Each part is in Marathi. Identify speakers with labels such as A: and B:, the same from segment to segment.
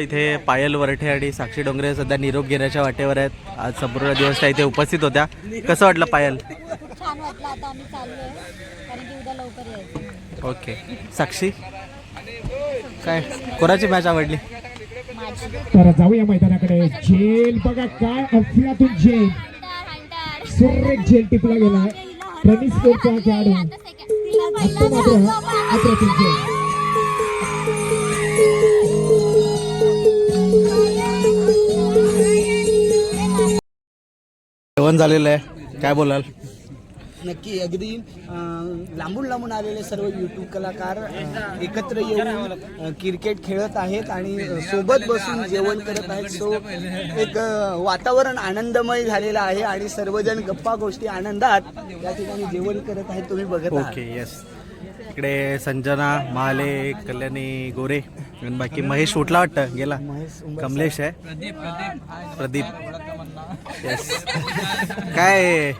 A: इथे पायल वरठे आणि साक्षी डोंगरे सध्या निरोप घेण्याच्या वाटेवर आहेत. आज संपूर्ण दिवस त्या इथे उपस्थित होत्या. कसं वाटलं पायल?
B: छान वाटलं. आता आम्ही चाललोय. कारण की उद्या लवकर यायचं.
A: ओके. साक्षी? काय? कोणाची मॅच आवडली?
C: तर जाऊया मैदानाकडे. जेल. बघा काय अफलातून जेल. सुरेख जेल टिपला गेलाय. प्रणित स्पोर्टचा खेळाडू. आता मात्र अप्रतिम जेल.
A: जेवण झालेलं आहे. काय बोलाल?
D: नक्की अगदी लांबून लांबून आलेले सर्व यूट्यूब कलाकार एकत्र येऊन क्रिकेट खेळत आहेत आणि सोबत बसून जेवण करत आहेत. सो एक वातावरण आनंदमय झालेलं आहे आणि सर्वजण गप्पा गोष्टी आनंदात या ठिकाणी जेवण करत आहेत. तुम्ही बघत आहात.
A: ओके येस इकडे संजना महाले कल्याणी गोरे आणि बाकी महेश उठला वाटतं गेला. कमलेश आहे. प्रदीप. येस काय?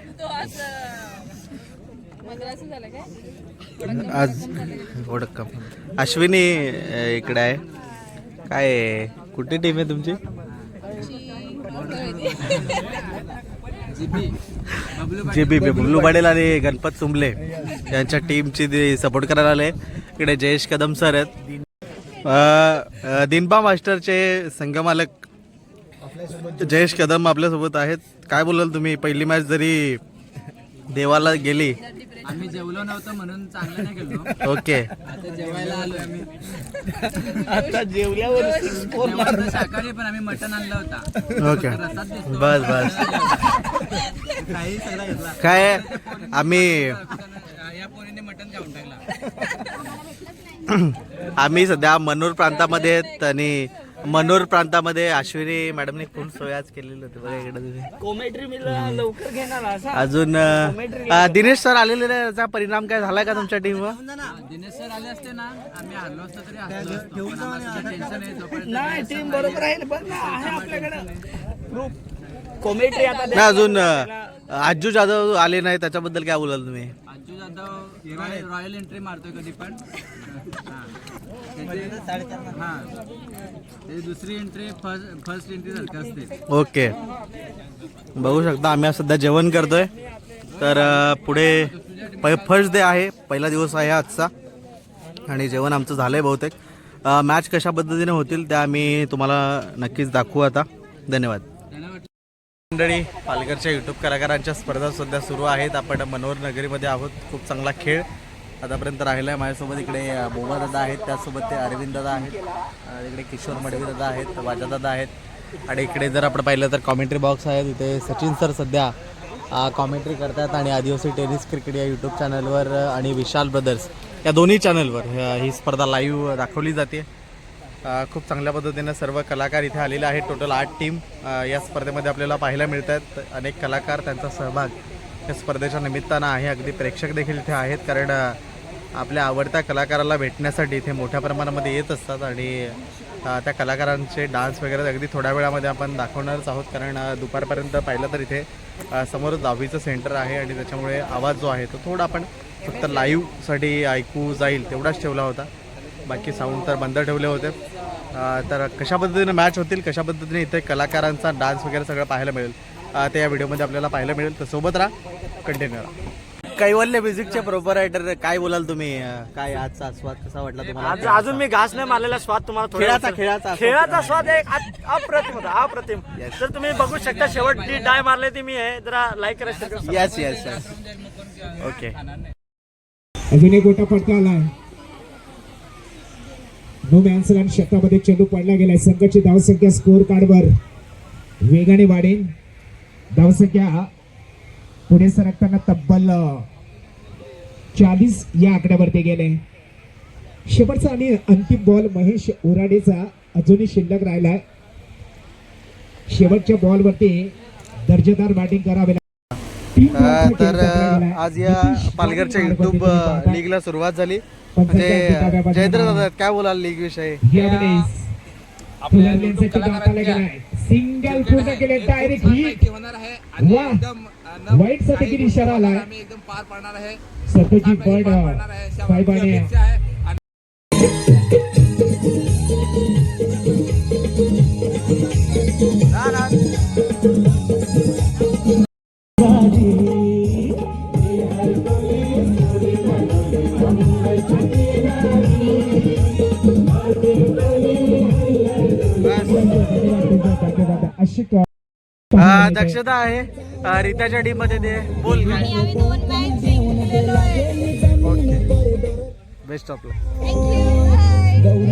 A: आज ओळख अश्विनी इकडे आहे. काय? कुठली टीम आहे तुमची? जे बी बबलू पाटील आणि गणपत तुंबले यांच्या टीमची सपोर्ट करायला आले. इकडे जयेश कदम सर आहेत. दिनबा मास्टरचे संघमालक जयेश कदम आपल्यासोबत आहेत. काय बोलाल तुम्ही? पहिली मॅच जरी देवाला गेली.
E: आम्ही जेवलो नव्हतं म्हणून चांगलं नाही गेलो.
A: ओके.
E: आता जेवायला आलो आम्ही.
D: आता जेवल्यावर
E: सकाळी पण आम्ही मटण आणलं होता.
A: ओके. बस बस.
E: काही सगळा घेतला.
A: काय? आम्ही
E: या पोरीने मटण खाऊन टाकला.
A: आम्ही सध्या मनोर प्रांतामध्ये आहेत आणि मनोर प्रांतामध्ये अश्विनी मॅडमने फुल सोय आज केलेली होती बघा इकडे तुम्ही
D: कॉमेंट्री मी लवकर घेणार असा
A: अजून दिनेश सर आलेले नाही, याचा परिणाम काय झालाय का तुमच्या टीमवर
E: दिनेश सर आले असते ना आम्ही हरलो असतो तरी. पण टेन्शन
D: नाही टीम बरोबर आहे. आहे आपल्याकडे. प्रूफ कॉमेंट्री आता
A: नाही अजून अ, आजू जाधव आले नाही त्याच्याबद्दल काय बोलाल तुम्ही?
E: Anju Jadhav royal royal entry मारतोय कधी पण. हा. त्याची- हा. त्याची दुसरी एंट्री फर्स्ट फर्स्ट एंट्री सारखी असते.
A: ओके. बघू शकता आम्ही आज सध्या जेवण करतोय. तर अ, पुढे फर्स्ट डे आहे पहिला दिवस आहे आजचा. आणि जेवण आमचं झालं आहे बहुतेक मॅच कशा पद्धतीने होतील त्या आम्ही तुम्हाला नक्कीच दाखवू आता. धन्यवाद. मंडळी पालघरच्या यूट्यूब कलाकारांच्या स्पर्धा सध्या सुरू आहेत. आपण मनोहर नगरीमध्ये आहोत. खूप चांगला खेळ आतापर्यंत राहिला आहे माझ्यासोबत इकडे बोमा दादा आहेत. त्यासोबत ते अरविंद दादा आहेत. इकडे किशोर मडवी दादा आहेत. वाजा दादा आहेत. आणि इकडे जर आपण पाहिलं तर कॉमेंट्री बॉक्स आहेत. इथे सचिन सर सध्या कॉमेंट्री करतात आणि आदिवासी टेनिस क्रिकेट या यूट्यूब चॅनलवर आणि विशाल ब्रदर्स या दोन्ही चॅनलवर ही स्पर्धा लाईव्ह दाखवली जाते. खूप चांगल्या पद्धतीनं सर्व कलाकार इथे आलेले आहेत. टोटल आठ टीम या स्पर्धेमध्ये आपल्याला पाहायला मिळत आहेत अनेक कलाकार त्यांचा सहभाग या स्पर्धेच्या निमित्तानं आहे. अगदी प्रेक्षक देखील इथे आहेत कारण आपल्या आवडत्या कलाकाराला भेटण्यासाठी इथे मोठ्या प्रमाणामध्ये येत असतात आणि त्या कलाकारांचे डान्स वगैरे अगदी थोड्या वेळामध्ये आपण दाखवणारच आहोत. कारण दुपारपर्यंत पाहिलं तर इथे समोर दहावीचं सेंटर आहे आणि त्याच्यामुळे आवाज जो आहे तो थोडा आपण फक्त लाईव्हसाठी ऐकू जाईल तेवढाच ठेवला होता. बाकी साऊंड तर बंद ठेवले होते. तर कशा पद्धतीने मॅच होतील कशा पद्धतीने इथे कलाकारांचा डान्स वगैरे सगळं पाहायला मिळेल ते या व्हिडिओमध्ये आपल्याला पाहायला मिळेल. तर सोबत राहा कंटिन्यू राहा. कैवल्य म्युझिकचे प्रोपरायटर काय बोलाल तुम्ही? काय आजचा आस्वाद कसा वाटला तुम्हाला?
F: अजून मी घास नाही मारलेला स्वाद तुम्हाला
A: खेळाचा खेळाचा
F: खेळाचा स्वाद एक अप्रतिम होता अप्रतिम. तर तुम्ही बघू शकता शेवट जी डाय मारले ती मी आहे जरा लाईक करा.
A: येस येस येस ओके
C: अजून एक गोटा पडता आलाय नो मॅन्स आणि शतकामध्ये चेंडू पडला गेलाय. संघाची धावसंख्या स्कोर कार्डवर वेगाने वाढेल. धावसंख्या पुढे सरकताना तब्बल चाळीस या आकड्यावरती गेले. शेवटचा आणि अंतिम बॉल महेश उराडेचा अजूनही शिल्लक राहिलाय. शेवटच्या बॉलवरती दर्जेदार बॅटिंग करावे लागेल.
A: अ, तर अ, आज या पालघरच्या युट्यूब लीगला सुरुवात झाली. म्हणजे जयद्र दादा काय बोलाल लीग विषयी?
C: सिंगल पूर्ण केले डायरेक्ट हिट वा. वाईटसाठी किती इशारा आलाय? सतोजी बर्ड साहेबाने
A: दक्षता आहे. रीताच्या टीममध्ये ते बोल बेस्ट ऑफ लक
B: थँक्यू